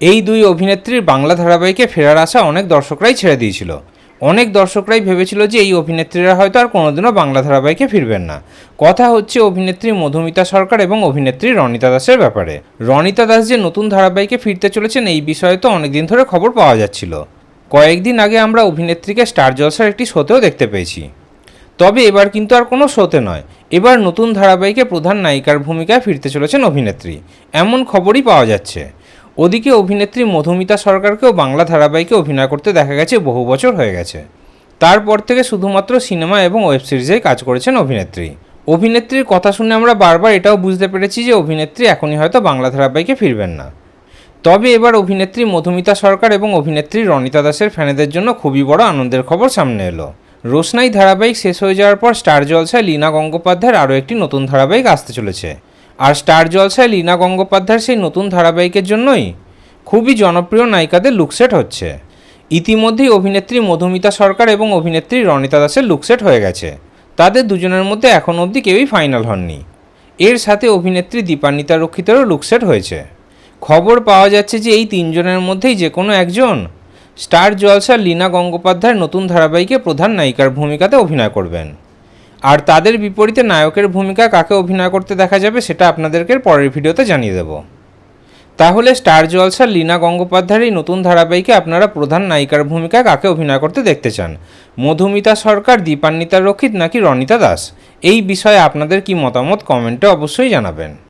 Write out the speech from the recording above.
এই দুই অভিনেত্রীর বাংলা ধারাবাহিকে ফেরার আশা অনেক দর্শকরাই ছেড়ে দিয়েছিল। অনেক দর্শকরাই ভেবেছিল যে এই অভিনেত্রীরা হয়তো আর কোনোদিনও বাংলা ধারাবাহিকে ফিরবেন না। কথা হচ্ছে অভিনেত্রী মধুমিতা সরকার এবং অভিনেত্রী রনিতা দাসের ব্যাপারে। রনিতা দাস যে নতুন ধারাবাহিকে ফিরতে চলেছেন এই বিষয়ে তো অনেকদিন ধরে খবর পাওয়া যাচ্ছিল। কয়েকদিন আগে আমরা অভিনেত্রীকে স্টার জলসার একটি শোতেও দেখতে পেয়েছি। তবে এবার কিন্তু আর কোনো শোতে নয়। এবার নতুন ধারাবাহিকে প্রধান নায়িকার ভূমিকায় ফিরতে চলেছেন অভিনেত্রী। এমন খবরই পাওয়া যাচ্ছে। ওদিকে অভিনেত্রী মধুমিতা সরকারকেও বাংলা ধারাবাহিকে অভিনয় করতে দেখা গেছে, বহু বছর হয়ে গেছে। তারপর থেকে শুধুমাত্র সিনেমা এবং ওয়েব সিরিজেই কাজ করেছেন অভিনেত্রী। অভিনেত্রীর কথা শুনে আমরা বারবার এটাও বুঝতে পেরেছি যে অভিনেত্রী এখনই হয়তো বাংলা ধারাবাহিকে ফিরবেন না। তবে এবার অভিনেত্রী মধুমিতা সরকার এবং অভিনেত্রী রনিতা দাসের ফ্যানেদের জন্য খুবই বড় আনন্দের খবর সামনে এলো। রোশনাই ধারাবাহিক শেষ হয়ে যাওয়ার পর স্টার জলসায় লীনা গঙ্গোপাধ্যায়ের আরও একটি নতুন ধারাবাহিক আসতে চলেছে। আর স্টার জলসায় লীনা গঙ্গোপাধ্যায়ের সেই নতুন ধারাবাহিকের জন্যই খুবই জনপ্রিয় নায়িকাদের লুকসেট হচ্ছে। ইতিমধ্যেই অভিনেত্রী মধুমিতা সরকার এবং অভিনেত্রী রনিতা দাসের লুকসেট হয়ে গেছে। তাদের দুজনের মধ্যে এখন অবধি কেউই ফাইনাল হননি। এর সাথে অভিনেত্রী দীপান্বিতা রক্ষিতেরও লুকসেট হয়েছে। খবর পাওয়া যাচ্ছে যে এই তিনজনের মধ্যেই যে কোনো একজন স্টার জলসার লীনা গঙ্গোপাধ্যায়ের নতুন ধারাবাহিকে প্রধান নায়িকার ভূমিকাতে অভিনয় করবেন। আর তাদের বিপরীতে নায়কের ভূমিকা কাকে অভিনয় করতে দেখা যাবে সেটা আপনাদেরকে পরের ভিডিওতে জানিয়ে দেব। তাহলে স্টার জলসার লীনা গঙ্গোপাধ্যায়ের এই নতুন ধারাবাহিকে আপনারা প্রধান নায়িকার ভূমিকা কাকে অভিনয় করতে দেখতে চান? মধুমিতা সরকার, দীপান্বিতা রক্ষিত নাকি রনিতা দাস? এই বিষয়ে আপনাদের কি মতামত কমেন্টে অবশ্যই জানাবেন।